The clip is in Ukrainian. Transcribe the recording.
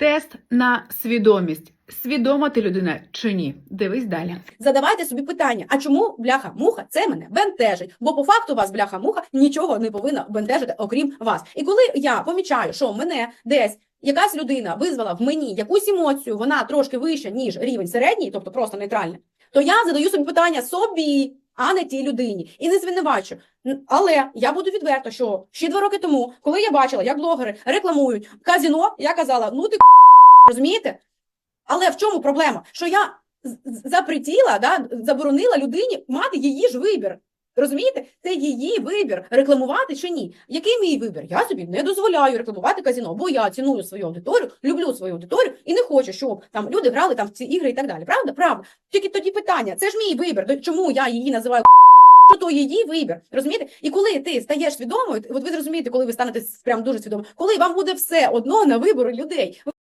Тест на свідомість. Свідома ти людина чи ні? Дивись далі. Задавайте собі питання, а чому бляха-муха це мене бентежить? Бо по факту вас бляха-муха нічого не повинна бентежити, окрім вас. І коли я помічаю, що мене десь якась людина визвала в мені якусь емоцію, вона трошки вища, ніж рівень середній, тобто просто нейтральний, то я задаю собі питання собі, а не тій людині. І не звинувачу. Але я буду відверто, що ще два роки тому, коли я бачила, як блогери рекламують казіно, я казала: ну ти розумієте? Але в чому проблема? Що я запретіла, да, заборонила людині мати її ж вибір. Розумієте? Це її вибір рекламувати чи ні. Який мій вибір? Я собі не дозволяю рекламувати казіно, бо я ціную свою аудиторію, люблю свою аудиторію і не хочу, щоб там люди грали там в ці ігри і так далі. Правда? Правда. Тільки тоді питання: це ж мій вибір. Чому я її називаю? Що то її вибір, розумієте? І коли ти стаєш свідомою, от ви зрозумієте, коли ви станете прям дуже свідомою, коли вам буде все одно на вибори людей.